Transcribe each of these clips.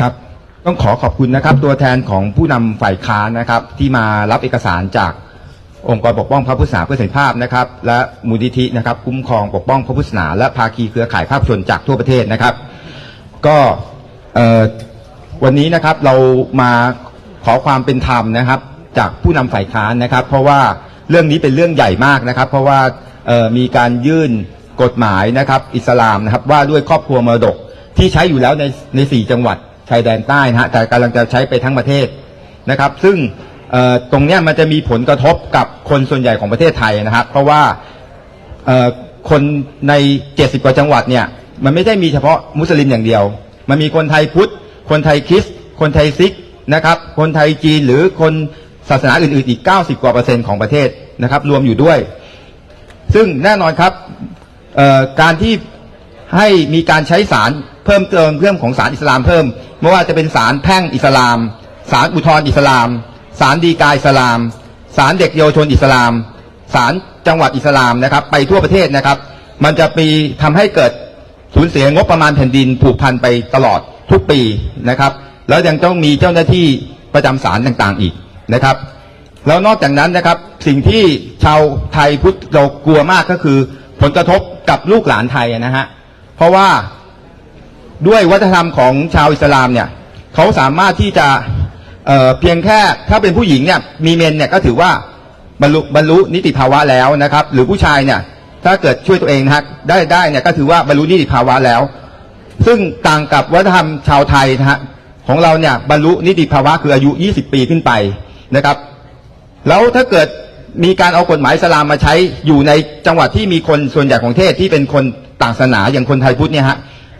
ครับ ต้องขอขอบคุณนะครับ ตัวแทนของผู้นำฝ่ายค้านนะครับ ที่มารับเอกสารจากองค์กรปกป้องพระพุทธศาสนาเพื่อสันภาพนะครับ และมูลนิธินะครับคุ้มครองปกป้องพระพุทธศาสนาและภาคีเครือข่ายภาพชนจากทั่วประเทศนะครับ ก็วันนี้นะครับเรามาขอความเป็นธรรมนะครับ จากผู้นำฝ่ายค้านนะครับ เพราะว่าเรื่องนี้เป็นเรื่องใหญ่มากนะครับ เพราะว่ามีการยื่นกฎหมายนะครับ อิสลามนะครับว่าด้วยครอบครัวมรดกที่ใช้อยู่แล้วในในสี่จังหวัด ชายแดนใต้นะฮะแต่กำลังจะใช้ไปทั้งประเทศนะครับ ซึ่งตรงนี้มันจะมีผลกระทบกับคนส่วนใหญ่ของประเทศไทยนะครับ เพราะว่าคนใน 70 กว่าจังหวัดเนี่ยมันไม่ได้มีเฉพาะมุสลิมอย่างเดียว มันมีคนไทยพุทธ คนไทยคริสต์คนไทยซิกนะครับ คนไทยจีนหรือคนศาสนาอื่นๆอีก 90 กว่าเปอร์เซ็นต์ของประเทศนะครับ รวมอยู่ด้วย ซึ่งแน่นอนครับการที่ ให้มีการใช้สารเพิ่มเติมเรื่องของสารอิสลามเพิ่มไม่ว่าจะเป็นสารแพ่งอิสลาม สารอุทธรอิสลาม สารดีกาอิสลาม สารเด็กเยาวชนอิสลามศาลจังหวัดอิสลามนะครับ ไปทั่วประเทศนะครับ มันจะมีทำให้เกิดสูญเสียงบประมาณแผ่นดินผูกพันไปตลอดทุกปีนะครับ แล้วยังต้องมีเจ้าหน้าที่ประจำศาลต่างๆอีกนะครับ แล้วนอกจากนั้นนะครับสิ่งที่ชาวไทยพุทธเรากลัวมากก็คือ ผลกระทบกับลูกหลานไทยนะฮะ เพราะว่าด้วยวัฒนธรรมของชาวอิสลามเนี่ยเขาสามารถที่จะเเพียงแค่ถ้าเป็นผู้หญิงเนี่ยมีเมนเนี่ยก็ถือว่าบรรลุบรรลุนิติภาวะแล้วนะครับ หรือผู้ชายเนี่ยถ้าเกิดช่วยตัวเองนะฮะได้ได้เนี่ยก็ถือว่าบรรลุนิติภาวะแล้ว ซึ่งต่างกับวัฒนธรรมชาวไทยนะฮะของเราเนี่ยบรรลุนิติภาวะคืออายุ 20 ปีขึ้นไปนะครับ แล้วถ้าเกิดมีการเอากฎหมายอิสลามมาใช้อยู่ในจังหวัดที่มีคนส่วนใหญ่ของเทศที่เป็นคน ต่างศาสนาอย่างคนไทยพุทธเนี่ยฮะ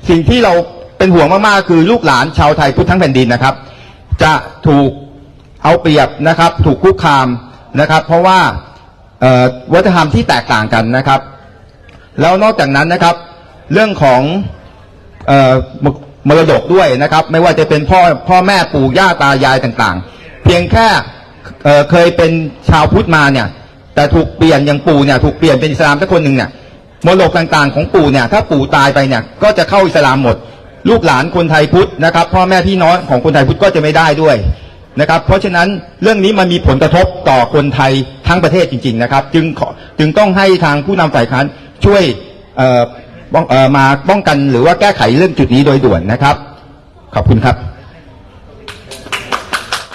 สิ่งที่เราเป็นห่วงมากๆคือลูกหลานชาวไทยพุทธทั้งแผ่นดินนะครับ จะถูกเอาเปรียบนะครับ ถูกคุกคามนะครับ เพราะว่าวัฒนธรรมที่แตกต่างกันนะครับ แล้วนอกจากนั้นนะครับ เรื่องของออมรดกด้วยนะครับ ไม่ว่าจะเป็นพ่อพ่อแม่ปู่ย่าตายายต่างๆ เพียงแค่เเคยเป็นชาวพุทธมาเนี่ย แต่ถูกเปลี่ยนอย่างปู่เนี่ยถูกเปลี่ยนเป็นอิสลามสักคนหนึ่งเนี่ย มรดกต่างๆ ของปู่เนี่ย ถ้าปู่ตายไปเนี่ย ก็จะเข้าอิสลามหมด ลูกหลานคนไทยพุทธนะครับ พ่อแม่พี่น้องของคนไทยพุทธก็จะไม่ได้ด้วยนะครับ เพราะฉะนั้นเรื่องนี้มันมีผลกระทบต่อคนไทยทั้งประเทศจริง ๆ นะครับ จึงขอจึงต้องให้ทางผู้นำฝ่ายค้านช่วยมาป้องกันหรือว่าแก้ไขเรื่องจุดนี้โดยด่วนนะครับ ขอบคุณครับ